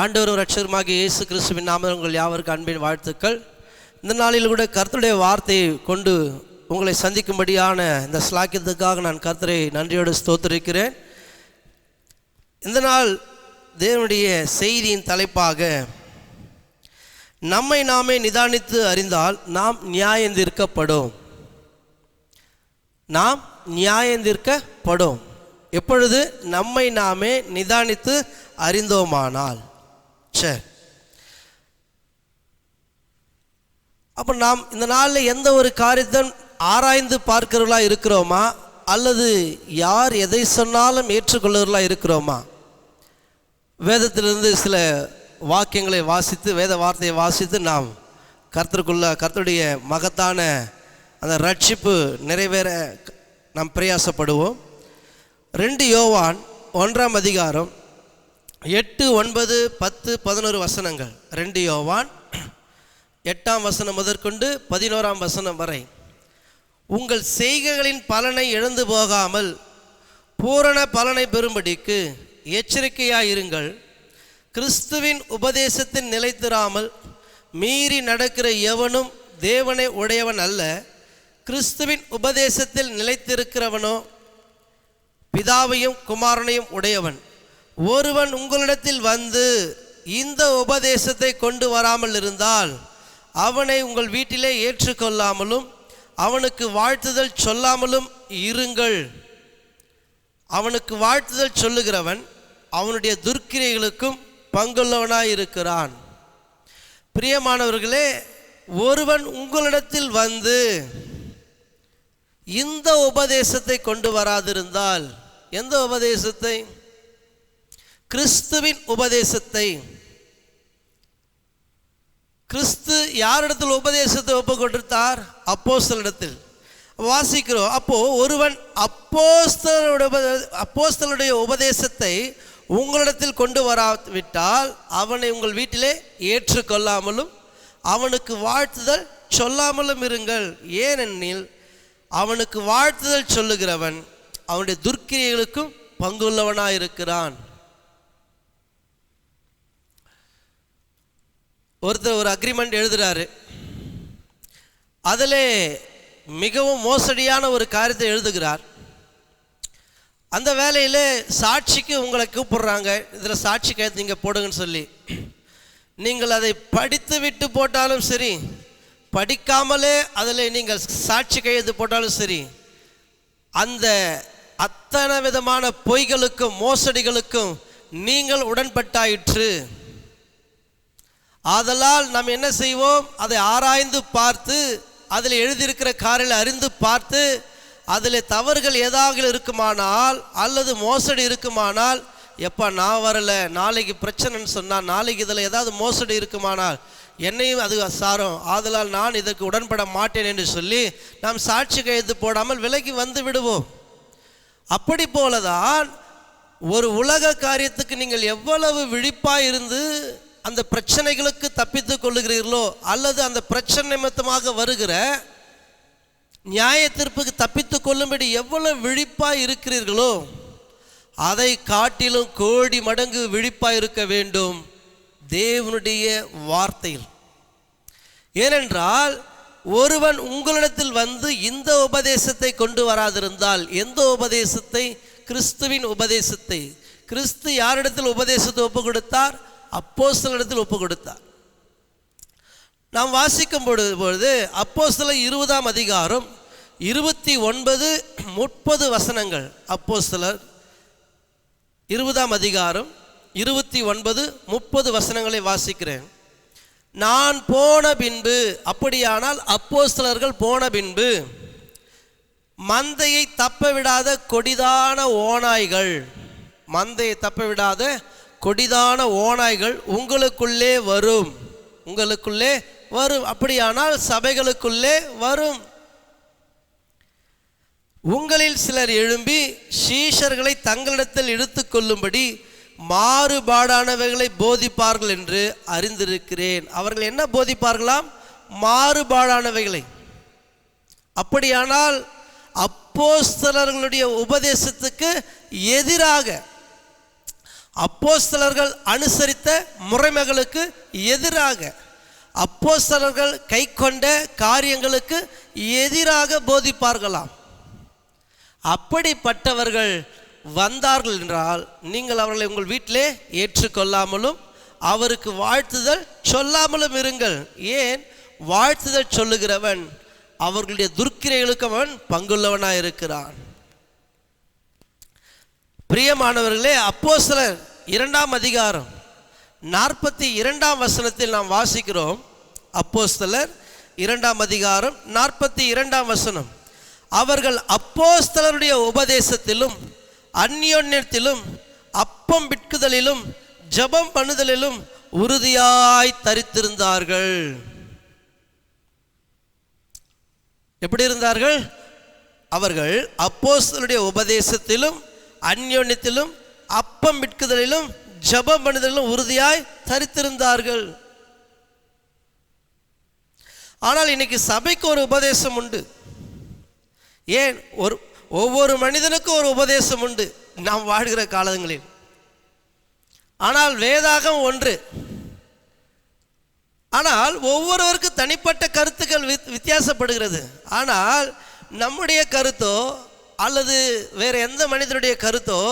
ஆண்டவரும் ரட்சகருமாக இயேசு கிறிஸ்துவின் நாமத்தில் உங்கள் யாவருக்கு அன்பின் வாழ்த்துக்கள். இந்த நாளில் கூட கர்த்தருடைய வார்த்தையை கொண்டு உங்களை சந்திக்கும்படியான இந்த ஸ்லாக்கியத்துக்காக நான் கர்த்தரை நன்றியோடு ஸ்தோத்திருக்கிறேன். இந்த நாள் தேவனுடைய செய்தியின் தலைப்பாக நம்மை நாமே நிதானித்து அறிந்தால் நாம் நியாயந்திருக்கப்படும். நாம் நியாயந்திருக்கப்படும். எப்பொழுது? நம்மை நாமே நிதானித்து அறிந்தோமானால். சரி அப்போ நாம் இந்த நாளில் எந்த ஒரு காரியத்தை ஆராய்ந்து பார்க்கிறவர்களா இருக்கிறோமா? அல்லது யார் எதை சொன்னாலும் ஏற்றுக்கொள்ளுவர்களா இருக்கிறோமா? வேதத்திலிருந்து சில வாக்கியங்களை வாசித்து வேத வார்த்தையை வாசித்து நாம் கர்த்தருக்குள்ள கர்த்தருடைய மகத்தான அந்த ரட்சிப்பு நிறைவேற நாம் பிரயாசப்படுவோம். ரெண்டு யோவான் ஒன்றாம் அதிகாரம் எட்டு ஒன்பது பத்து பதினோரு வசனங்கள். ரெண்டு யோவான். எட்டாம் வசனம் முதற்கொண்டு பதினோராம் வசனம் வரை. உங்கள் செய்கைகளின் பலனை இழந்து போகாமல் பூரண பலனை பெறும்படிக்கு எச்சரிக்கையாயிருங்கள். கிறிஸ்துவின் உபதேசத்தில் நிலைத்திராமல் மீறி நடக்கிற எவனும் தேவனை உடையவன் அல்ல. கிறிஸ்துவின் உபதேசத்தில் நிலைத்திருக்கிறவனோ பிதாவையும் குமாரனையும் உடையவன். ஒருவன் உங்களிடத்தில் வந்து இந்த உபதேசத்தை கொண்டு வராமல் இருந்தால் அவனை உங்கள் வீட்டிலே ஏற்றுக்கொள்ளாமலும் அவனுக்கு வாழ்த்துதல் சொல்லாமலும் இருங்கள். அவனுக்கு வாழ்த்துதல் சொல்லுகிறவன் அவனுடைய துர்க்கிரைகளுக்கும் பங்குள்ளவனாய் இருக்கிறான். பிரியமானவர்களே ஒருவன் உங்களிடத்தில் வந்து இந்த உபதேசத்தை கொண்டு வராதிருந்தால் எந்த உபதேசத்தை? கிறிஸ்துவின் உபதேசத்தை கிறிஸ்து யாரிடத்தில் உபதேசத்தை ஒப்பு கொடுத்தார் அப்போஸ்தலிடத்தில் வாசிக்கிறோம். அப்போ ஒருவன் அப்போஸ்தலுடைய அப்போஸ்தலுடைய உபதேசத்தை உங்களிடத்தில் கொண்டு வராவிட்டால் அவனை உங்கள் வீட்டிலே ஏற்றுக்கொள்ளாமலும் அவனுக்கு வாழ்த்துதல் சொல்லாமலும் இருங்கள். ஏனெனில் அவனுக்கு வாழ்த்துதல் சொல்லுகிறவன் அவனுடைய துர்க்கிரியர்களுக்கும் பங்குள்ளவனாயிருக்கிறான். ஒருத்தர் ஒரு அக்ரிமெண்ட் எழுதுறாரு. அதில் மிகவும் மோசடியான ஒரு காரியத்தை எழுதுகிறார். அந்த வேலையில் சாட்சிக்கு உங்களை கூப்பிடுறாங்க. இதில் சாட்சி கையெழுத்து நீங்கள் போடுங்கன்னு சொல்லி. நீங்கள் அதை படித்து விட்டு போட்டாலும் சரி படிக்காமலே அதில் நீங்கள் சாட்சி கையெழுத்து போட்டாலும் சரி அந்த அத்தனை விதமான பொய்களுக்கும் மோசடிகளுக்கும் நீங்கள் உடன்பட்டாயிற்று. ஆதலால் நாம் என்ன செய்வோம்? அதை ஆராய்ந்து பார்த்து அதில் எழுதியிருக்கிற காரில் அறிந்து பார்த்து அதில் தவறுகள் ஏதாவது இருக்குமானால் அல்லது மோசடி இருக்குமானால் எப்பா நான் வரல நாளைக்கு பிரச்சனைன்னு சொன்னால் நாளைக்கு இதில் ஏதாவது மோசடி இருக்குமானால் என்னையும் அது சாரும். ஆதலால் நான் இதற்கு உடன்பட மாட்டேன் என்று சொல்லி நாம் சாட்சி கையெழுத்து போடாமல் விலகி வந்து விடுவோம். அப்படி போலதான் ஒரு உலக காரியத்துக்கு நீங்கள் எவ்வளவு விழிப்பாக இருந்து அந்த பிரச்சனைகளுக்கு தப்பித்துக் கொள்ளுகிறீர்களோ அல்லது அந்த பிரச்சனை நிமித்தமாக வருகிற நியாய தீர்ப்புக்கு தப்பித்துக் கொள்ளும்படி எவ்வளவு விழிப்பாக இருக்கிறீர்களோ அதை காட்டிலும் கோடி மடங்கு விழிப்பாக இருக்க வேண்டும். தேவனுடைய வார்த்தையில். ஏனென்றால் ஒருவன் உங்களிடத்தில் வந்து இந்த உபதேசத்தை கொண்டு வராதிருந்தால் எந்த உபதேசத்தை? கிறிஸ்துவின் உபதேசத்தை. கிறிஸ்து யாரிடத்தில் உபதேசத்தை ஒப்பு கொடுத்தார் அப்போஸ்தலரிடத்தில் ஒப்பு கொடுத்தார் நாம் வாசிக்கும் பொழுது பொழுது அப்போஸ்தலர் இருபதாம் அதிகாரம் இருபத்தி ஒன்பது முப்பது வசனங்கள். அப்போஸ்தலர் இருபதாம் அதிகாரம் இருபத்தி ஒன்பது முப்பது வசனங்களை வாசிக்கிறேன். நான் போன பின்பு அப்படியானால் அப்போஸ்தலர்கள் போன பின்பு மந்தையை தப்ப விடாத கொடிதான ஓநாய்கள் மந்தையை தப்ப விடாத கொடிதான ஓநாய்கள் உங்களுக்குள்ளே வரும். உங்களுக்குள்ளே வரும். அப்படியானால் சபைகளுக்குள்ளே வரும். உங்களில் சிலர் எழும்பி சீஷர்களை தங்களிடத்தில் இழுத்து கொள்ளும்படி மாறுபாடானவைகளை போதிப்பார்கள் என்று அறிந்திருக்கிறேன். அவர்கள் என்ன போதிப்பார்களாம்? மாறுபாடானவைகளை. அப்படியானால் அப்போஸ்தலர்களுடைய உபதேசத்துக்கு எதிராக அப்போஸ்தலர்கள் அனுசரித்த முறைமைகளுக்கு எதிராக அப்போஸ்தலர்கள் கை கொண்ட காரியங்களுக்கு எதிராக போதிப்பார்களாம். அப்படிப்பட்டவர்கள் வந்தார்கள் என்றால் நீங்கள் அவர்களை உங்கள் வீட்டிலே ஏற்றுக்கொள்ளாமலும் அவருக்கு வாழ்த்துதல் சொல்லாமலும் இருங்கள். ஏன்? வாழ்த்துதல் சொல்லுகிறவன் அவர்களுடைய துர்க்கிரைகளுக்கு அவன் பங்குள்ளவனாக இருக்கிறான் பிரியமானவர்களே அப்போஸ்தலர் இரண்டாம் அதிகாரம் நாற்பத்தி இரண்டாம் வசனத்தில் நாம் வாசிக்கிறோம். அப்போஸ்தலர் இரண்டாம் அதிகாரம் நாற்பத்தி இரண்டாம் வசனம். அவர்கள் அப்போஸ்தலருடைய உபதேசத்திலும் அந்யோன்யத்திலும் அப்பம் விற்குதலிலும் ஜெபம் பண்ணுதலிலும் உறுதியாய் தரித்திருந்தார்கள். எப்படி இருந்தார்கள்? அவர்கள் அப்போஸ்தலருடைய உபதேசத்திலும் அந்யோன்யத்திலும் அப்பம் விற்குதலிலும் ஜெபம் பண்ணுதலிலும் உறுதியாய் தரித்திருந்தார்கள். ஆனால் இன்னைக்கு சபைக்கு ஒரு உபதேசம் உண்டு. ஏன்? ஒரு ஒவ்வொரு மனிதனுக்கும் ஒரு உபதேசம் உண்டு. நாம் வாழ்கிற காலங்களில். ஆனால் வேதாகம் ஒன்று. ஆனால் ஒவ்வொருவருக்கும் தனிப்பட்ட கருத்துக்கள் வித் வித்தியாசப்படுகிறது. ஆனால் நம்முடைய கருத்தோ அல்லது வேறு எந்த மனிதனுடைய கருத்தோ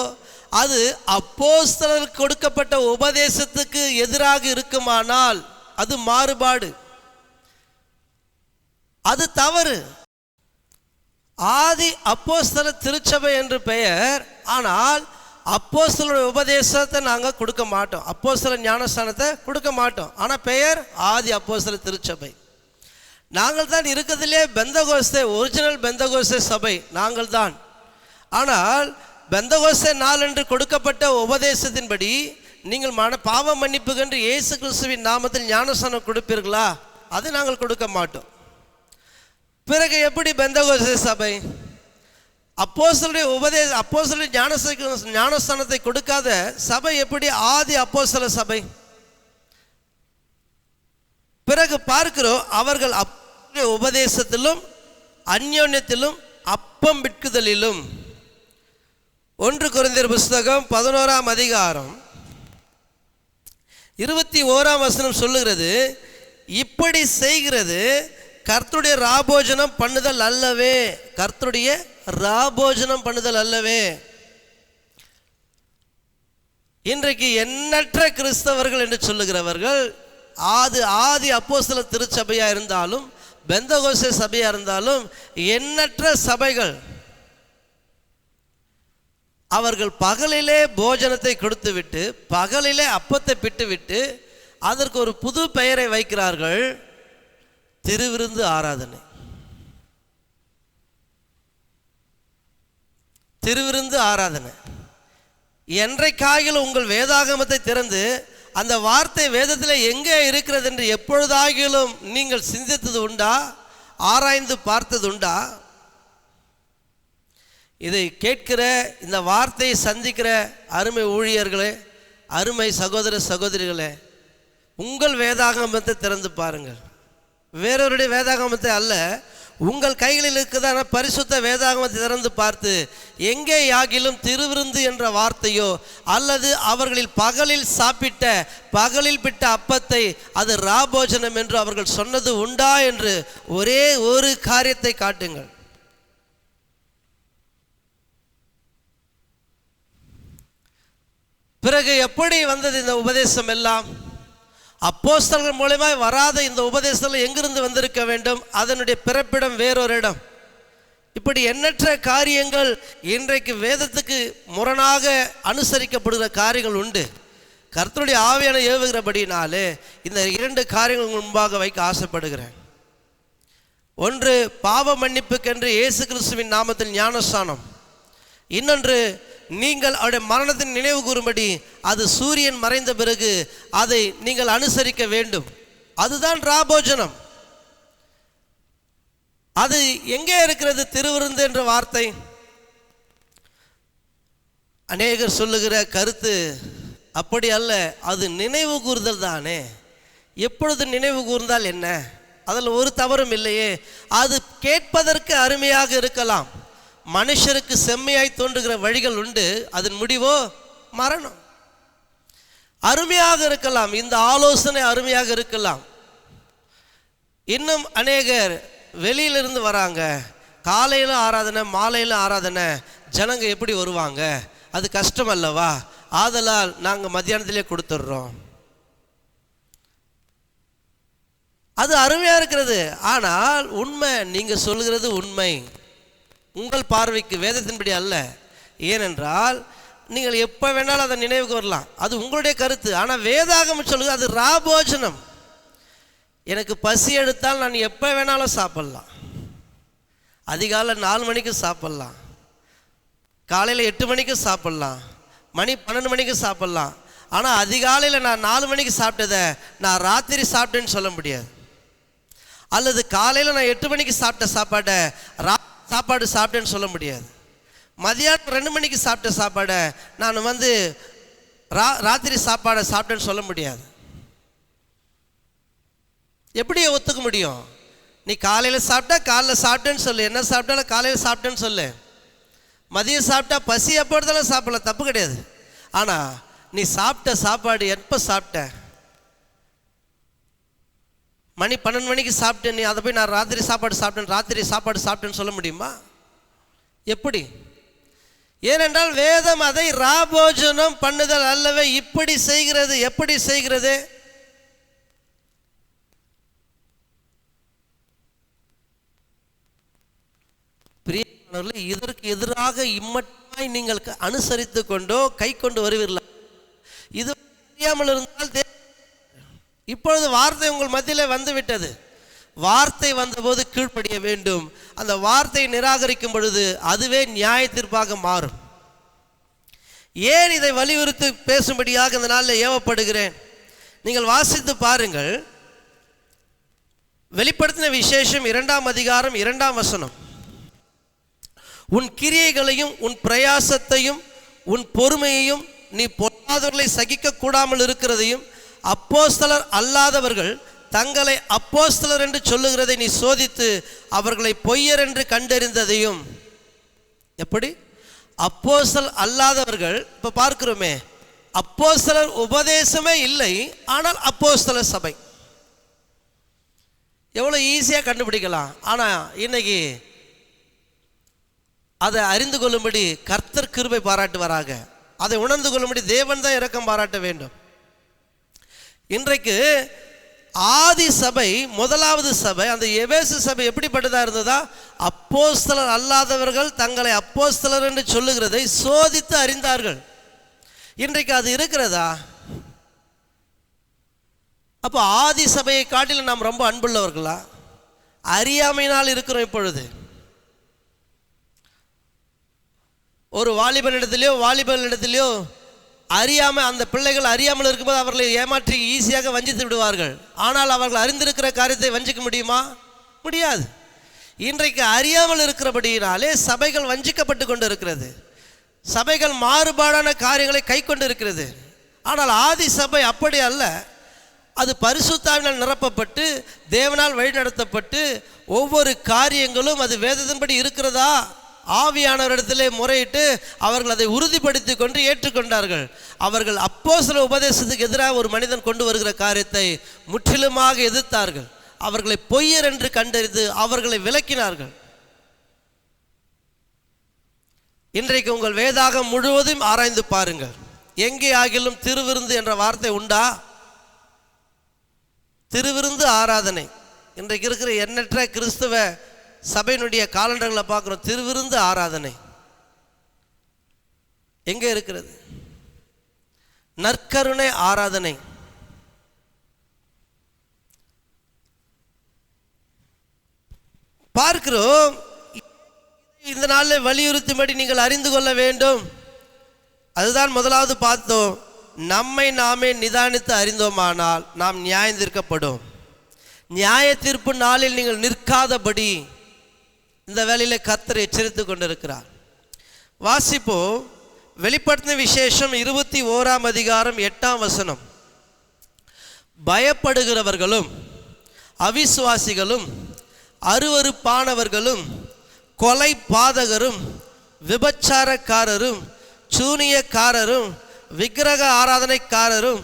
அது அப்போஸ்தலர் கொடுக்கப்பட்ட உபதேசத்துக்கு எதிராக இருக்குமானால் அது மாறுபாடு. அது தவறு. ஆதி அப்போஸ்தல திருச்சபை என்று பெயர் ஆனால் அப்போஸ்தலோட உபதேசத்தை நாங்கள் கொடுக்க மாட்டோம். அப்போஸ்தல ஞானஸ்தானத்தை கொடுக்க மாட்டோம். ஆனால் பெயர் ஆதி அப்போஸ்தல திருச்சபை. நாங்கள் தான் இருக்கிறதுலே பெந்தகோஸ்தே ஒரிஜினல் பெந்தகோஸ்தே சபை நாங்கள் தான் ஆனால் பெந்தகோஸ்தே நாள் என்று கொடுக்கப்பட்ட உபதேசத்தின்படி நீங்கள் மன பாவ மன்னிப்புக்கென்று இயேசு கிறிஸ்துவின் நாமத்தில் ஞானஸ்தானம் கொடுப்பீர்களா? அது நாங்கள் கொடுக்க மாட்டோம். பிறகு எப்படி பெந்தகோஸ்தே சபை? அப்போசலுடைய உபதேச அப்போஸ்தலருடைய ஞானச ஞானஸ்தானத்தை கொடுக்காத சபை எப்படி? ஆதி அப்போசல சபை. பிறகு பார்க்கிறோம் அவர்கள் அப் உபதேசத்திலும் அந்யோன்யத்திலும் அப்பம் விற்குதலிலும். ஒன்று குறைந்தர் புஸ்தகம் பதினோராம் அதிகாரம். இருபத்தி ஓராம் வசனம் சொல்லுகிறது இப்படி செய்கிறது கர்த்தருடைய ராபோஜனம் பண்ணுதல் அல்லவே. கர்த்தருடைய ராபோஜனம் பண்ணுதல் அல்லவே. இன்றைக்கு எண்ணற்ற கிறிஸ்தவர்கள் என்று சொல்லுகிறவர்கள் ஆது ஆதி அப்போஸ்தல திருச்சபையா இருந்தாலும் பெந்தகோச சபையா இருந்தாலும் எண்ணற்ற சபைகள் அவர்கள் பகலிலே போஜனத்தை கொடுத்துவிட்டு பகலிலே அப்பத்தை பிட்டுவிட்டு அதற்கு ஒரு புது பெயரை வைக்கிறார்கள் திருவிருந்து ஆராதனை. திருவிருந்து ஆராதனை. என்றைக்காயில் உங்கள் வேதாகமத்தை திறந்து அந்த வார்த்தை வேதத்தில் எங்கே இருக்கிறது என்று எப்பொழுதாகிலும் நீங்கள் சிந்தித்தது உண்டா? ஆராய்ந்து பார்த்தது உண்டா? இதை கேட்கிற இந்த வார்த்தையை சந்திக்கிற அருமை ஊழியர்களே அருமை சகோதர சகோதரிகளே உங்கள் வேதாகமத்தை திறந்து பாருங்கள். வேறொருடைய வேதாகமத்தை அல்ல உங்கள் கைகளில் இருக்கிறதான பரிசுத்த வேதாகமத்தை திறந்து பார்த்து எங்கே யாகிலும் திருவிருந்து என்ற வார்த்தையோ அல்லது அவர்களில் பகலில் சாப்பிட்ட பகலில் பிட்ட அப்பத்தை அது ராபோஜனம் என்று அவர்கள் சொன்னது உண்டா? என்று ஒரே ஒரு காரியத்தை காட்டுங்கள். பிறகு எப்படி வந்தது இந்த உபதேசம் எல்லாம்? அப்போஸ்தல்கள் மூலயமா வராத இந்த உபதேசத்தில் எங்கிருந்து வந்திருக்க வேண்டும்? அதனுடைய பிறப்பிடம் வேறொரு இடம். இப்படி எண்ணற்ற காரியங்கள் இன்றைக்கு வேதத்துக்கு முரணாக அனுசரிக்கப்படுகிற காரியங்கள் உண்டு. கர்த்தருடைய ஆவியான ஏவுகிறபடினாலே இந்த இரண்டு காரியங்கள் முன்பாக வைக்க ஆசைப்படுகிறேன். ஒன்று பாவ மன்னிப்புக்கென்று இயேசு கிறிஸ்துவின் நாமத்தில் ஞானஸ்தானம். இன்னொன்று நீங்கள் அவருடைய மரணத்தின் நினைவு கூறும்படி அது சூரியன் மறைந்த பிறகு அதை நீங்கள் அனுசரிக்க வேண்டும். அதுதான் ராபோஜனம். அது எங்கே இருக்கிறது? திருவிருந்து என்ற வார்த்தை. அநேகர் சொல்லுகிற கருத்து அப்படி அல்ல அது நினைவு கூறுதல் தானே. எப்பொழுது நினைவு கூர்ந்தால் என்ன? அதில் ஒரு தவறும் இல்லையே. அது கேட்பதற்கு அருமையாக இருக்கலாம். மனுஷருக்கு செம்மையாய் தோன்றுகிற வழிகள் உண்டு. அதன் முடிவோ மரணம். அருமையாக இருக்கலாம். இந்த ஆலோசனை அருமையாக இருக்கலாம். இன்னும் அநேகர் வெளியிலிருந்து வராங்க. காலையில் ஆராதனை மாலையில் ஆராதனை. ஜனங்க எப்படி வருவாங்க? அது கஷ்டம் அல்லவா? ஆதலால் நாங்கள் மத்தியானத்திலே கொடுத்துட்றோம். அது அருமையாக இருக்கிறது. ஆனால் உண்மை நீங்கள் சொல்கிறது உண்மை. உங்கள் பார்வைக்கு வேதத்தின்படி அல்ல. ஏனென்றால் நீங்கள் எப்போ வேணாலும் அதை நினைவுக்கு வரலாம். அது உங்களுடைய கருத்து. ஆனால் வேதாகம் சொல்லுது அது ராபோஜனம். எனக்கு பசி எடுத்தால் நான் எப்போ வேணாலும் சாப்பிட்லாம். அதிகாலை நாலு மணிக்கு சாப்பிட்லாம். காலையில் எட்டு மணிக்கு சாப்பிட்லாம். மணி பன்னெண்டு மணிக்கு சாப்பிட்லாம். ஆனால் அதிகாலையில் நான் நாலு மணிக்கு சாப்பிட்டதை நான் ராத்திரி சாப்பிட்டேன்னு சொல்ல முடியாது. அல்லது காலையில் நான் எட்டு மணிக்கு சாப்பிட்ட சாப்பாடை ரா சாப்பாடு சாப்பிட்டேன்னு சொல்ல முடியாது. மதியானம் ரெண்டு மணிக்கு சாப்பிட்ட சாப்பாடை நான் வந்து ரா ராத்திரி சாப்பாடை சாப்பிட்டேன்னு சொல்ல முடியாது. எப்படி ஒத்துக்க முடியும்? நீ காலையில் சாப்பிட்டா காலைல சாப்பிட்டேன்னு சொல்லு. என்ன சாப்பிட்டாலும் காலையில் சாப்பிட்டேன்னு சொல்லு. மதியம் சாப்பிட்டா பசி எப்போ எடுத்தாலும் சாப்பிடலாம். தப்பு கிடையாது. ஆனால் நீ சாப்பிட்ட சாப்பாடு எப்போ சாப்பிட்ட? மணி பன்னெண்டு மணிக்கு சாப்பிட்டேன் நீ அதை போய் நான் ராத்திரி சாப்பாடு சாப்பிட்டேன் ராத்திரி சாப்பாடு சாப்பிட்டேன்னு சொல்ல முடியுமா? எப்படி? ஏனென்றால் வேதம் அதை ராபோஜனம் பண்ணுதல் அல்லவே இப்படி செய்கிறது எப்படி செய்கிறது? பிரியமானவர்களே இதற்கு எதிராக இம்மட்டாய் நீங்கள் அனுசரித்து கொண்டோ கை கொண்டு வருவீர்கள்? இது தெரியாமல் இருந்தால் தே- இப்பொழுது வார்த்தை உங்கள் மத்தியில் வந்து விட்டது வார்த்தை வந்தபோது கீழ்ப்படிய வேண்டும். அந்த வார்த்தையை நிராகரிக்கும் பொழுது அதுவே நியாய தீர்ப்பாக மாறும். ஏன் இதை வலியுறுத்தி பேசும்படியாக இந்த நாளில் ஏவப்படுகிறேன்? நீங்கள் வாசித்து பாருங்கள். வெளிப்படுத்தின விசேஷம் இரண்டாம் அதிகாரம் இரண்டாம் வசனம். உன் கிரியைகளையும் உன் பிரயாசத்தையும் உன் பொறுமையையும் நீ பொல்லாதவர்களை சகிக்க கூடாமல் இருக்கிறதையும் அப்போஸ்தலர் அல்லாதவர்கள் தங்களை அப்போஸ்தலர் என்று சொல்லுகிறதை நீ சோதித்து அவர்களை பொய்யர் என்று கண்டறிந்ததையும். எப்படி? அப்போஸ்தல் அல்லாதவர்கள் இப்போ பார்க்கிறோமே அப்போஸ்தலர் உபதேசமே இல்லை ஆனால் அப்போஸ்தலர் சபை. எவ்வளோ ஈஸியாக கண்டுபிடிக்கலாம். ஆனால் இன்னைக்கு அதை அறிந்து கொள்ளும்படி கர்த்தர் கிருபை பாராட்டுவாராக. அதை உணர்ந்து கொள்ளும்படி தேவன் தான் இரக்கம் பாராட்ட வேண்டும். இன்றைக்கு ஆதி சபை முதலாவது சபை அந்த எவேசு சபை எப்படிப்பட்டதாக இருந்ததா? அப்போஸ்தலர் அல்லாதவர்கள் தங்களை அப்போஸ்தலர் என்று சொல்லுகிறதை சோதித்து அறிந்தார்கள். இன்றைக்கு அது இருக்கிறதா? அப்போ ஆதி சபையை காட்டிலும் நாம் ரொம்ப அன்புள்ளவர்களா? அறியாமையினால் இருக்கிறோம் இப்பொழுது. ஒரு வாலிபனிடத்திலையோ வாலிபனிடத்திலையோ அறியாமல் அந்த பிள்ளைகள் அறியாமல் இருக்கும்போது அவர்களை ஏமாற்றி ஈஸியாக வஞ்சித்து விடுவார்கள். ஆனால் அவர்கள் அறிந்திருக்கிற காரியத்தை வஞ்சிக்க முடியுமா? முடியாது. இன்றைக்கு அறியாமல் இருக்கிறபடியினாலே சபைகள் வஞ்சிக்கப்பட்டு கொண்டு இருக்கிறது சபைகள் மாறுபாடான காரியங்களை கை கொண்டு இருக்கிறது ஆனால் ஆதி சபை அப்படி அல்ல. அது பரிசுத்தாவினால் நிரப்பப்பட்டு தேவனால் வழிநடத்தப்பட்டு ஒவ்வொரு காரியங்களும் அது வேதத்தின்படி இருக்கிறதா? ஆவியானவரிடத்திலே முறையிட்டு அவர்கள் அதை உறுதிப்படுத்தி கொண்டு ஏற்றுக்கொண்டார்கள். அவர்கள் அப்போ சில உபதேசத்துக்கு எதிராக ஒரு மனிதன் கொண்டு வருகிற காரியத்தை முற்றிலுமாக எதிர்த்தார்கள். அவர்களை பொய்யர் என்று கண்டறிந்து அவர்களை விளக்கினார்கள். இன்றைக்கு உங்கள் வேதாகம் முழுவதும் ஆராய்ந்து பாருங்கள். எங்கே ஆகிலும் திருவிருந்து என்ற வார்த்தை உண்டா? திருவிருந்து ஆராதனை. இன்றைக்கு இருக்கிற எண்ணற்ற கிறிஸ்துவ சபையினுடைய காலண்டர்களை பார்க்குறோம் திருவிருந்து ஆராதனை. எங்கே இருக்கிறது? நற்கருணை ஆராதனை. பார்க்கிறோம். இந்த நாளில் வலியுறுத்தும்படி நீங்கள் அறிந்து கொள்ள வேண்டும். அதுதான் முதலாவது பார்த்தோம். நம்மை நாமே நிதானித்து அறிந்தோமானால் நாம் நியாயந்திருக்கப்படும். நியாய தீர்ப்பு நாளில் நீங்கள் நிற்காதபடி இந்த வேலையில கத்தர் எச்சரித்து கொண்டிருக்கிறார். வாசிப்போ வெளிப்படுத்தின விசேஷம் இருபத்தி ஓராம் அதிகாரம் எட்டாம் வசனம். பயப்படுகிறவர்களும் அவிசுவாசிகளும் அருவருப்பானவர்களும் கொலை பாதகரும் விபச்சாரக்காரரும் சூனியக்காரரும் விக்கிரக ஆராதனைக்காரரும்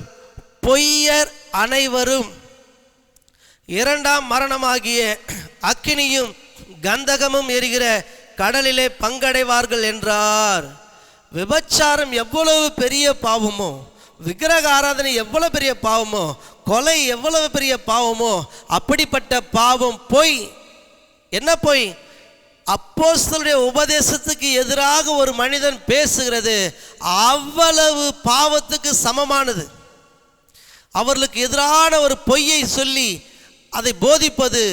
பொய்யர் அனைவரும். இரண்டாம் மரணமாகிய அக்கினியும் கந்தகமும் எரிகிற கடலிலே பங்கடைவார்கள் என்றார். விபச்சாரம் எவ்வளவு பெரிய பாவமோ விக்கிரக ஆராதனை எவ்வளவு பெரிய பாவமோ கொலை எவ்வளவு பெரிய பாவமோ அப்படிப்பட்ட பாவம் பொய். என்ன பொய்? அப்போஸ்தலுடைய உபதேசத்துக்கு எதிராக ஒரு மனிதன் பேசுகிறது அவ்வளவு பாவத்துக்கு சமமானது. அவர்களுக்கு எதிரான ஒரு பொய்யை சொல்லி அதை போதிப்பது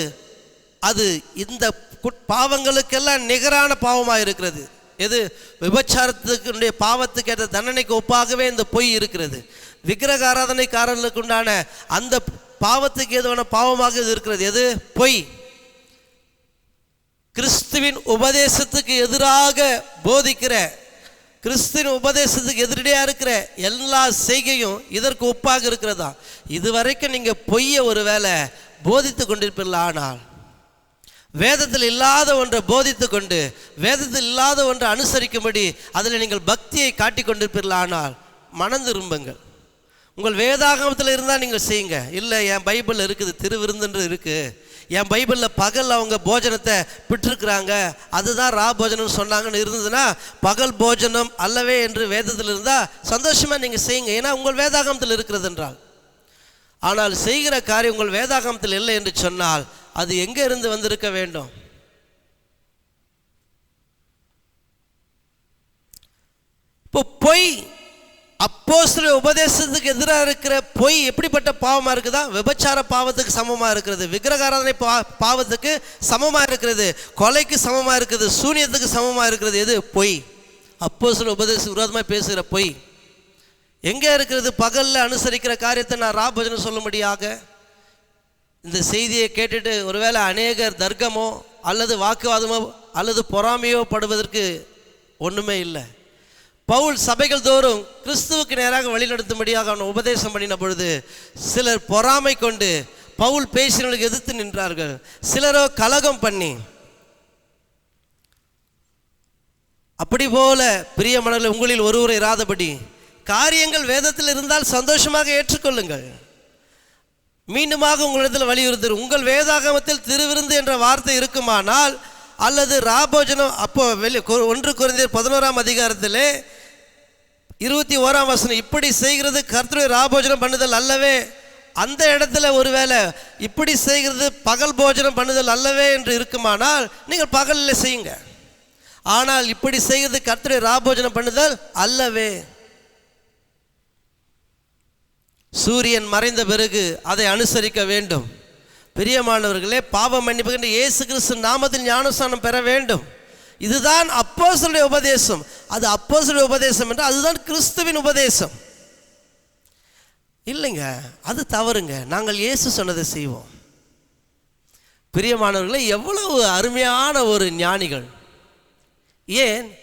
அது இந்த பாவங்களுக்கெல்லாம் நிகரான பாவமாக இருக்கிறது. எது? விபச்சாரத்துக்கு பாவத்துக்கு ஏற்ற தண்டனைக்கு ஒப்பாகவே இந்த பொய் இருக்கிறது. விக்கிரக ஆராதனைக்காரர்களுக்கு உண்டான அந்த பாவத்துக்கு ஏதுவான பாவமாக இது இருக்கிறது. எது? பொய். கிறிஸ்துவின் உபதேசத்துக்கு எதிராக போதிக்கிற கிறிஸ்துவின் உபதேசத்துக்கு எதிரடியாக இருக்கிற எல்லா செய்கையும் இதற்கு ஒப்பாக இருக்கிறதா? இதுவரைக்கும் நீங்கள் பொய்யை ஒரு வேலை போதித்து கொண்டிருப்பீர்கள் ஆனால்? வேதத்தில் இல்லாத ஒன்றை போதித்து கொண்டு வேதத்தில் இல்லாத ஒன்றை அனுசரிக்கும்படி அதில் நீங்கள் பக்தியை காட்டி கொண்டிருப்பீர்கள். ஆனால் மனம் திரும்புங்கள். உங்கள் வேதாகமத்தில் இருந்தால் நீங்கள் செய்யுங்க. இல்லை என் பைபிளில் இருக்குது திருவிருந்துன்று இருக்குது என் பைபிளில் பகல் அவங்க போஜனத்தை பிட்டிருக்கிறாங்க அதுதான் ரா போஜனம்னு சொன்னாங்கன்னு இருந்ததுன்னா பகல் போஜனம் அல்லவே என்று வேதத்தில் இருந்தால் சந்தோஷமாக நீங்கள் செய்யுங்க. ஏன்னா உங்கள் வேதாகமத்தில் இருக்கிறது என்றால். ஆனால் செய்கிற காரியம் உங்கள் வேதாகமத்தில் இல்லை என்று சொன்னால் அது எங்கே இருந்து வந்திருக்க வேண்டும்? இப்போ பொய் அப்போஸ்தல உபதேசத்துக்கு எதிராக இருக்கிற பொய் எப்படிப்பட்ட பாவமாக இருக்குதா? விபச்சார பாவத்துக்கு சமமாக இருக்கிறது. விக்கிரகாராதனை பா பாவத்துக்கு சமமாக இருக்கிறது. கொலைக்கு சமமாக இருக்குது. சூனியத்துக்கு சமமாக இருக்கிறது. எது? பொய். அப்போஸ்தல உபதேச விரோதமாக பேசுகிற பொய். எங்கே இருக்கிறது? பகலில் அனுசரிக்கிற காரியத்தை நான் ராபஜனை சொல்லும்படியாக இந்த செய்தியை கேட்டுட்டு ஒருவேளை அநேகர் தர்க்கமோ அல்லது வாக்குவாதமோ அல்லது பொறாமையோ படுவதற்கு ஒன்றுமே இல்லை. பவுல் சபைகள் தோறும் கிறிஸ்துவுக்கு நேராக வழிநடத்தும்படியாக அவன் உபதேசம் பண்ணின பொழுது சிலர் பொறாமை கொண்டு பவுல் பேசினவர்களுக்கு எதிர்த்து நின்றார்கள். சிலரோ கலகம் பண்ணி. அப்படி போல பிரியமணர்கள் உங்களில் ஒருவர் இராதபடி காரியங்கள் வேதத்தில் இருந்தால் சந்தோஷமாக ஏற்றுக்கொள்ளுங்கள். மீண்டுமாக உங்களிடத்தில் வலியுறுத்து உங்கள் வேதாகமத்தில் திருவிருந்து என்ற வார்த்தை இருக்குமானால் அல்லது ராபோஜனம் அப்போ வெளி ஒன்று குறைந்தர் பதினோராம் அதிகாரத்திலே இருபத்தி ஓராம் வசனம் இப்படி செய்கிறது கர்த்தருடைய ராபோஜனம் பண்ணுதல் அல்லவே அந்த இடத்துல ஒருவேளை இப்படி செய்கிறது பகல் போஜனம் பண்ணுதல் அல்லவே என்று இருக்குமானால் நீங்கள் பகலில் செய்யுங்க. ஆனால் இப்படி செய்கிறது கர்த்தருடைய ராபோஜனம் பண்ணுதல் அல்லவே. சூரியன் மறைந்த பிறகு அதை அனுசரிக்க வேண்டும். பிரியமானவர்களே பாவ மன்னிப்புகின்ற இயேசு கிறிஸ்து நாமத்தில் ஞானஸ்தானம் பெற வேண்டும். இதுதான் அப்போஸ்தலருடைய உபதேசம். அது அப்போஸ்தலருடைய உபதேசம் என்று அதுதான் கிறிஸ்துவின் உபதேசம். இல்லைங்க அது தவறுங்க. நாங்கள் இயேசு சொன்னதை செய்வோம். பிரியமானவர்களே எவ்வளவு அருமையான ஒரு ஞானிகள். ஏன்?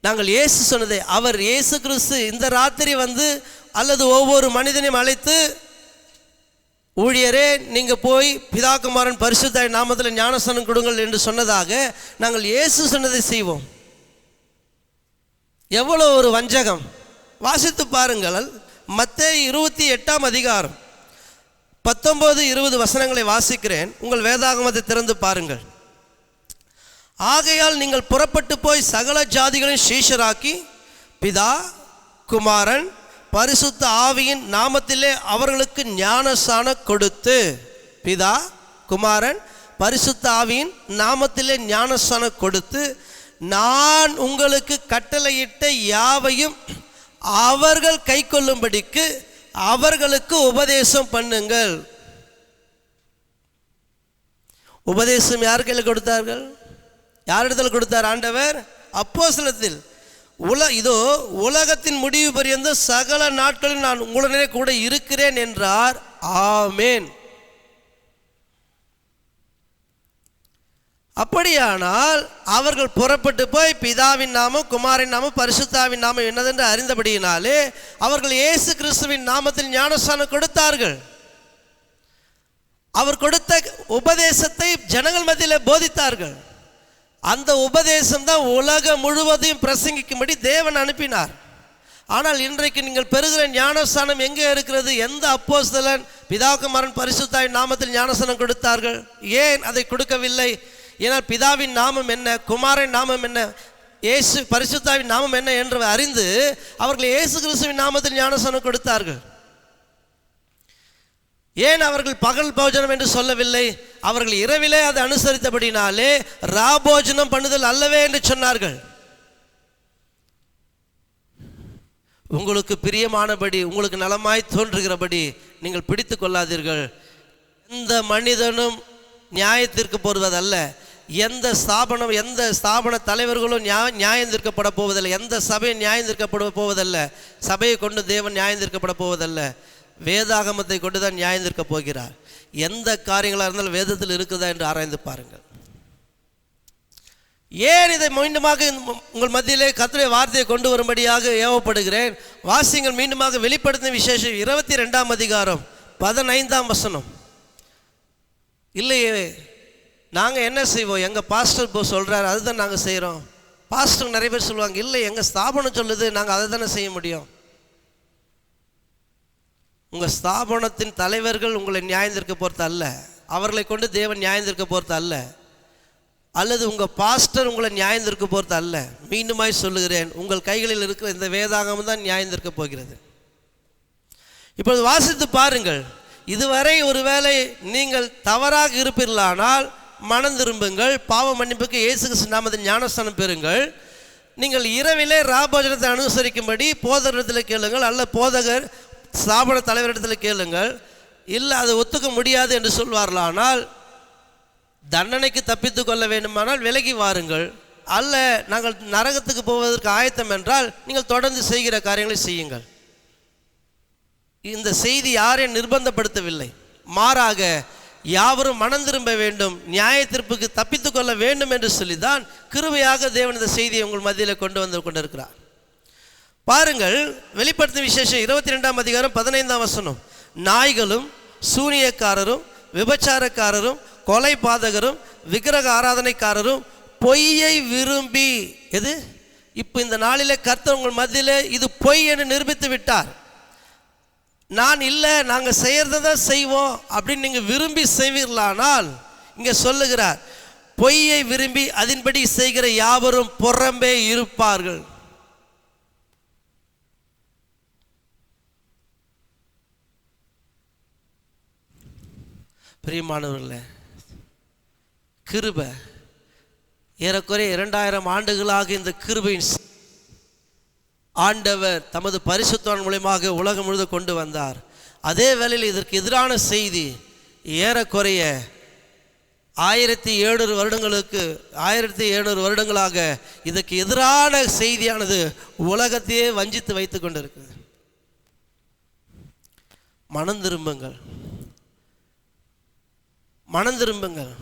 நாங்கள் இயேசு சொன்னதை அவர் இயேசு கிறிஸ்து இந்த ராத்திரி வந்து அல்லது ஒவ்வொரு மனிதனையும் அழைத்து ஊழியரே நீங்கள் போய் பிதாகுமாரன் பரிசுத்தாய் நாமத்தில் ஞானஸ்தானம் கொடுங்கள் என்று சொன்னதாக நாங்கள் இயேசு சொன்னதை செய்வோம். எவ்வளோ ஒரு வஞ்சகம். வாசித்து பாருங்கள். மற்ற இருபத்தி எட்டாம் அதிகாரம் பத்தொம்போது இருபது வசனங்களை வாசிக்கிறேன். உங்கள் வேதாகமத்தை திறந்து பாருங்கள். ஆகையால் நீங்கள் புறப்பட்டு போய் சகல ஜாதிகளையும் சீஷராக்கி பிதா குமாரன் பரிசுத்த ஆவியின் நாமத்திலே அவர்களுக்கு ஞானசான கொடுத்து பிதா குமாரன் பரிசுத்த ஆவியின் நாமத்திலே ஞானசான கொடுத்து நான் உங்களுக்கு கட்டளையிட்ட யாவையும் அவர்கள் கைக்கொள்ளும்படிக்கு அவர்களுக்கு உபதேசம் பண்ணுங்கள். உபதேசம் யார் கையில் கொடுத்தார்கள்? யாரிடத்தில் கொடுத்தார் ஆண்டவர்? அப்போஸ்தலத்தில். உல இதோ உலகத்தின் முடிவு பரியந்த சகல நாட்களில் நான் உங்களுடனே கூட இருக்கிறேன் என்றார். ஆமேன். அப்படியானால் அவர்கள் புறப்பட்டு போய் பிதாவின் நாமம் குமாரின் நாமம் பரிசுத்தாவின் நாமம் என்னதென்று அறிந்தபடியினாலே அவர்கள் இயேசு கிறிஸ்துவின் நாமத்தில் ஞானஸ்தானம் கொடுத்தார்கள். அவர் கொடுத்த உபதேசத்தை ஜனங்கள் மத்தியில் போதித்தார்கள். அந்த உபதேசம் தான் உலகம் முழுவதையும் பிரசங்கிக்கும்படி தேவன் அனுப்பினார். ஆனால் இன்றைக்கு நீங்கள் பெறுகிற ஞானஸ்தானம் எங்கே இருக்கிறது? எந்த அப்போஸ்தலன் பிதாகுமாரன் பரிசுத்தாய் நாமத்தில் ஞானஸ்தானம் கொடுத்தார்கள்? ஏன் அதை கொடுக்கவில்லை? ஏன்னால் பிதாவின் நாமம் என்ன? குமாரின் நாமம் என்ன? இயேசு பரிசுத்தாவின் நாமம் என்ன? என்று அறிந்து அவர்கள் இயேசு கிறிஸ்துவின் நாமத்தில் ஞானஸ்தானம் கொடுத்தார்கள். ஏன் அவர்கள் பகல் போஜனம் என்று சொல்லவில்லை? அவர்கள் இரவிலே அதை அனுசரித்தபடினாலே ராபோஜனம் பண்ணுதல் அல்லவே என்று சொன்னார்கள். உங்களுக்கு பிரியமானபடி உங்களுக்கு நலமாய் தோன்றுகிறபடி நீங்கள் பிடித்து கொள்ளாதீர்கள். எந்த மனிதனும் நியாயத்திற்கு போடுவதல்ல. எந்த ஸ்தாபனம் எந்த ஸ்தாபன தலைவர்களும் நியா- நியாயம் தீர்க்கப்பட போவதில்லை. எந்த சபை நியாயம் தீர்க்கப்பட போவதல்ல. சபையை கொண்டு தேவன் நியாயம் தீர்க்கப்பட போவதல்ல. வேதாகமத்தை கொண்டு தான் நியாயம் தீர்க்க போகிறார். எந்த காரியங்களாக இருந்தாலும் வேதத்தில் இருக்குதா என்று ஆராய்ந்து பாருங்கள். ஏன் இதை மீண்டுமாக உங்கள் மத்தியிலே கத்துடைய வார்த்தையை கொண்டு வரும்படியாக ஏவப்படுகிறேன்? வாசிங்கள் மீண்டுமாக வெளிப்படுத்தும் விசேஷம் இருபத்தி ரெண்டாம் அதிகாரம் பதினைந்தாம் வசனம். இல்லையே நாங்கள் என்ன செய்வோம்? எங்கள் பாஸ்டர் இப்போ சொல்கிறார் அதுதான் நாங்கள் செய்கிறோம் பாஸ்டர் நிறைய பேர் சொல்லுவாங்க இல்லை எங்கள் ஸ்தாபனம் சொல்லுது நாங்கள் அதை தானே செய்ய முடியும். உங்கள் ஸ்தாபனத்தின் தலைவர்கள் உங்களை நியாயந்திருக்க போகிறது அல்ல. அவர்களை கொண்டு தேவன் நியாயந்திருக்க போகிறது அல்ல. அல்லது உங்கள் பாஸ்டர் உங்களை நியாயந்திருக்க போகிறது அல்ல. மீண்டுமாய் சொல்லுகிறேன் உங்கள் கைகளில் இருக்கிற இந்த வேதாகமும் தான் நியாயந்திருக்க போகிறது. இப்பொழுது வாசித்து பாருங்கள். இதுவரை ஒருவேளை நீங்கள் தவறாக இருப்பீர்களானால் மனம் திரும்புங்கள். பாவ மன்னிப்புக்கு இயேசு கிறிஸ்து நாமத்தின் ஞானஸ்தானம் பெறுங்கள். நீங்கள் இரவிலே ராபோஜனத்தை அனுசரிக்கும்படி போதகத்தில் கேளுங்கள். அல்ல போதகர் ஸ்தாபன தலைவரிடத்தில் கேளுங்கள். இல்லை அது ஒத்துக்க முடியாது என்று சொல்வார்களானால் தண்டனைக்கு தப்பித்து கொள்ள வேண்டுமானால் விலகி வாருங்கள். அல்ல நாங்கள் நரகத்துக்கு போவதற்கு ஆயத்தம் என்றால் நீங்கள் தொடர்ந்து செய்கிற காரியங்களை செய்யுங்கள். இந்த செய்தி யாரையும் நிர்பந்தப்படுத்தவில்லை. மாறாக யாவரும் மனம் திரும்ப வேண்டும் நியாய தீர்ப்புக்கு தப்பித்து கொள்ள வேண்டும் என்று சொல்லிதான் கிருபையாக தேவன் இந்த செய்தியை உங்கள் மத்தியில் கொண்டு வந்து கொண்டிருக்கிறார். பாருங்கள் வெளிப்படுத்தும் விசேஷம் இருபத்தி ரெண்டாம் அதிகாரம் பதினைந்தாம் வசனம். நாய்களும் சூனியக்காரரும் விபச்சாரக்காரரும் கொலை பாதகரும் விக்கிரக ஆராதனைக்காரரும் பொய்யை விரும்பி எது? இப்போ இந்த நாளில் கர்த்தர் உங்கள் இது பொய் என்று நிரூபித்து விட்டார். நான் இல்லை நாங்கள் செய்கிறத தான் செய்வோம் அப்படின்னு நீங்கள் விரும்பி செய்வீர்களானால் இங்கே சொல்லுகிறார் பொய்யை விரும்பி அதன்படி செய்கிற யாவரும் புறம்பே இருப்பார்கள். பிரியமானவர்களே கிருபை ஏறக்குறைய இரண்டாயிரம் ஆண்டுகளாக இந்த கிருபையின் ஆண்டவர் தமது பரிசுத்தன் மூலியமாக உலகம் முழுது கொண்டு வந்தார். அதே வேளையில் இதற்கு எதிரான செய்தி ஏறக்குறைய ஆயிரத்தி எழுநூறு வருடங்களுக்கு ஆயிரத்தி எழுநூறு வருடங்களாக இதற்கு எதிரான செய்தியானது உலகத்தையே வஞ்சித்து வைத்து கொண்டிருக்கு மனம் திரும்புங்கள். மனம் திரும்புங்கள்.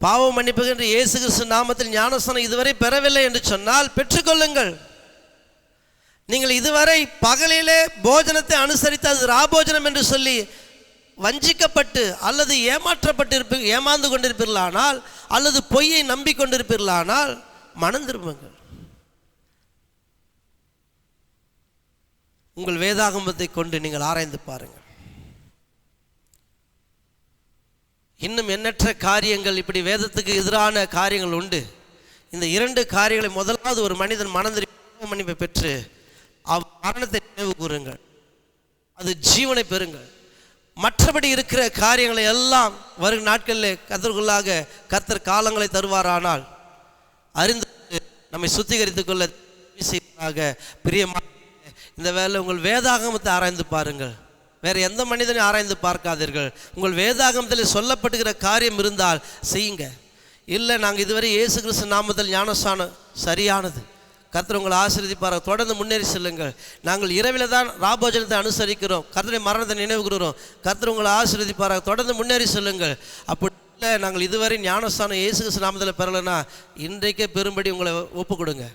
பாவம் மன்னிப்புகின்ற இயேசு கிறிஸ்து நாமத்தில் ஞானஸ்தானம் இதுவரை பெறவில்லை என்று சொன்னால் பெற்றுக்கொள்ளுங்கள். நீங்கள் இதுவரை பகலிலே போஜனத்தை அனுசரித்து அது ராபோஜனம் என்று சொல்லி வஞ்சிக்கப்பட்டு அல்லது ஏமாற்றப்பட்டு இருப்பீ ஏமாந்து கொண்டிருப்பீர்களானால் அல்லது பொய்யை நம்பிக்கொண்டிருப்பீர்களானால் மனம் திரும்புங்கள். உங்கள் வேதாகமத்தை கொண்டு நீங்கள் ஆராய்ந்து பாருங்கள். இன்னும் எண்ணற்ற காரியங்கள் இப்படி வேதத்துக்கு எதிரான காரியங்கள் உண்டு. இந்த இரண்டு காரியங்களை முதலாவது ஒரு மனிதன் மனதில் மன்னிப்பை பெற்று அவ் மரணத்தை நினைவு கூறுங்கள். அது ஜீவனை பெறுங்கள். மற்றபடி இருக்கிற காரியங்களை எல்லாம் வரும் நாட்களில் கத்தருக்குள்ளாக கத்தர் காலங்களை தருவாரானால் அறிந்து நம்மை சுத்திகரித்து கொள்ள பிரியமாக இந்த வேலை உங்கள் வேதாகமத்தை ஆராய்ந்து பாருங்கள். வேற எந்த மனிதனையும் ஆராய்ந்து பார்க்காதீர்கள். உங்கள் வேதாகமத்தில் சொல்லப்படுகிற காரியம் இருந்தால் செய்யுங்க. இல்லை நாங்கள் இதுவரை இயேசு கிறிஸ்து நாமத்தில் ஞானஸ்தானம் சரியானது. கர்த்தர் உங்களை ஆசீர்வதிப்பார் தொடர்ந்து முன்னேறி செல்லுங்கள். நாங்கள் இரவில் தான் ராபோஜனத்தை அனுசரிக்கிறோம். கர்த்தரை மரணத்தை நினைவு கர்த்தர் உங்களை ஆசீர்வதிப்பார் தொடர்ந்து முன்னேறி செல்லுங்கள். அப்படி இல்லை நாங்கள் இதுவரை ஞானஸ்தானம் இயேசு கிறிஸ்து நாமத்தில் பெறலைன்னா இன்றைக்கே பெரும்படி உங்களை ஒப்பு கொடுங்க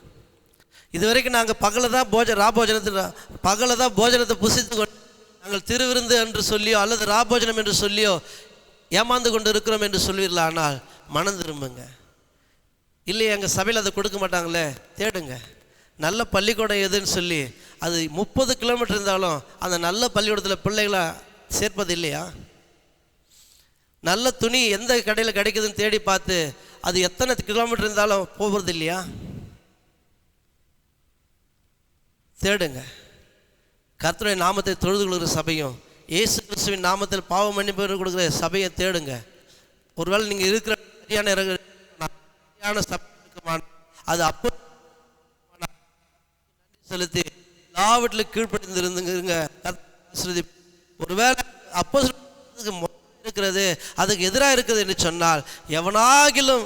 இதுவரைக்கும் நாங்கள் பகலில் தான் போஜ ராபோஜனத்தில் பகலில் தான் போஜனத்தை புசித்து கொண்டு நாங்கள் திருவிருந்து என்று சொல்லியோ அல்லது ராபோஜனம் என்று சொல்லியோ ஏமாந்து கொண்டு இருக்கிறோம் என்று சொல்வீர்களா? ஆனால் மனம் திரும்புங்க. இல்லையே எங்கள் சபையில் அதை கொடுக்க மாட்டாங்களே. தேடுங்க. நல்ல பள்ளிக்கூடம் எதுன்னு சொல்லி அது முப்பது கிலோமீட்டர் இருந்தாலும் அந்த நல்ல பள்ளிக்கூடத்தில் பிள்ளைகளை சேர்ப்பது இல்லையா? நல்ல துணி எந்த கடையில் கிடைக்குதுன்னு தேடி பார்த்து அது எத்தனை கிலோமீட்டர் இருந்தாலும் போகிறது இல்லையா? தேடுங்க. கர்த்தருடைய நாமத்தை தொழுது கொள்கிற சபையும் இயேசு கிறிஸ்துவின் நாமத்தில் பாவ மன்னிப்பு கொடுக்குற சபையை தேடுங்க. ஒருவேளை நீங்கள் இருக்கிற சரியான இறகு- சரியான சபை அது அப்போ நன்றி செலுத்தி எல்லாவற்றிலும் கீழ்ப்படிந்திருந்துங்க ஒருவேளை அப்போ இருக்கிறது அதுக்கு எதிராக இருக்குது என்று சொன்னால் எவனாகிலும்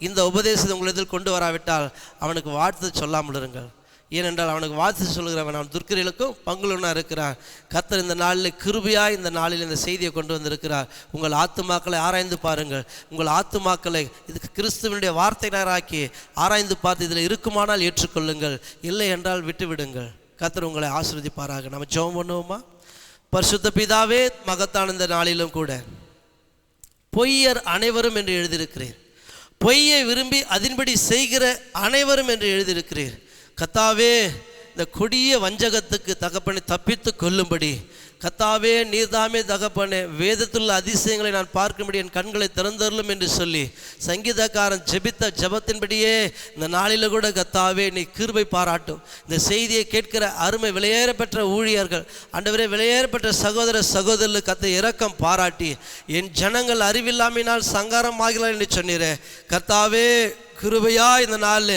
இந்த உபதேசத்தை உங்களிடத்தில் கொண்டு வராவிட்டால் அவனுக்கு வாழ்த்து சொல்லாமல் இருங்கள். ஏனென்றால் அவனுக்கு வாழ்த்து சொல்கிறவன் அவன் துர்க்கிரைகளுக்கும் பங்குலனா இருக்கிறான். கத்தர் இந்த நாளில் கிருபியாக இந்த நாளில் இந்த செய்தியை கொண்டு வந்திருக்கிறார். உங்கள் ஆத்துமாக்களை ஆராய்ந்து பாருங்கள். உங்கள் ஆத்துமாக்களை இதுக்கு கிறிஸ்துவனுடைய வார்த்தையினராக்கி ஆராய்ந்து பார்த்து இதில் இருக்குமானால் ஏற்றுக்கொள்ளுங்கள். இல்லை என்றால் விட்டுவிடுங்கள். கத்தர் கர்த்தர் உங்களை ஆசீர்வதிப்பாராக. நம்ம ஜெபம் பண்ணுவோமா? பரிசுத்த பிதாவே மகத்தான இந்த நாளிலும் கூட பொய்யர் அனைவரும் என்று எழுதியிருக்கிறீர் பொய்யை விரும்பி அதன்படி செய்கிற அனைவரும் என்று எழுதியிருக்கிறீர் கத்தாவே இந்த கொடிய வஞ்சகத்துக்கு தகப்பனை தப்பித்து கொள்ளும்படி. கத்தாவே நீர்தாமே தகப்பனே வேதத்துள்ள அதிசயங்களை நான் பார்க்கும்படி என் கண்களை திறந்தருளும் என்று சொல்லி சங்கீதக்காரன் ஜெபித்த ஜெபத்தின்படியே இந்த நாளில் கூட கத்தாவே நீ கிருபை பாராட்டும். இந்த செய்தியை கேட்கிற அருமை விலையேறப்பெற்ற ஊழியர்கள் அண்டவரே விலையேறப்பெற்ற சகோதர சகோதரர்கள் கத்தை இறக்கம் பாராட்டி என் ஜனங்கள் அறிவில்லாமையினால் சங்காரம் ஆகிறார் என்று சொன்னீரே. கத்தாவே கிருபையா இந்த நாளில்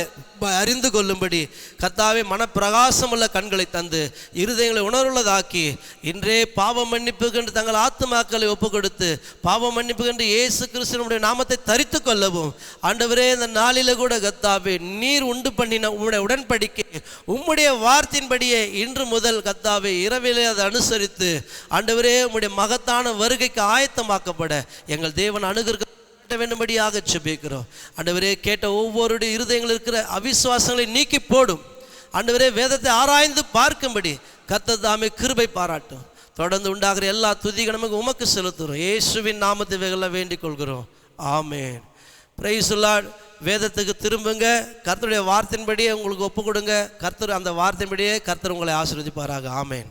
அறிந்து கொள்ளும்படி கத்தாவே மனப்பிரகாசமுள்ள கண்களை தந்து இருதயங்களை உணர்வுள்ளதாக்கி இன்றே பாவ மன்னிப்புக்கென்று தங்கள் ஆத்துமாக்களை ஒப்பு கொடுத்து பாவ மன்னிப்புக்கென்று இயேசு கிறிஸ்துவனுடைய நாமத்தை தரித்து கொள்ளவும். ஆண்டவரே இந்த நாளில கூட கத்தாவே நீர் உண்டு பண்ணின உம்முடைய உடன்படிக்கை உம்முடைய வார்த்தையின்படியே இன்று முதல் கத்தாவே இரவிலே அதை அனுசரித்து ஆண்டவரே உம்முடைய மகத்தான வருகைக்கு ஆயத்தமாக்கப்பட எங்கள் தேவன் அணுகிற கட்ட வேண்டும்படியாக ஜெபிக்கிறோம். ஆண்டவரே கேட்ட ஒவ்வொருடைய இருதயங்கள் இருக்கிற அவிசுவாசங்களை நீக்கி போடும். ஆண்டவரே வேதத்தை ஆராய்ந்து பார்க்கும்படி கர்த்தர் தாமே கிருபை பாராட்டும். தொடர்ந்து உண்டாகிற எல்லா துதிகளும் உமக்கு செலுத்துகிறோம். இயேசுவின் நாமத்தை வெகுல வேண்டிக் கொள்கிறோம். ஆமேன். பிரைசுல்லா வேதத்துக்கு திரும்புங்க. கர்த்தருடைய வார்த்தையின்படியே உங்களுக்கு ஒப்பு கொடுங்க. கர்த்தர் அந்த வார்த்தையின்படியே கர்த்தர் உங்களை ஆசீர்வதிப்பாராக. ஆமேன்.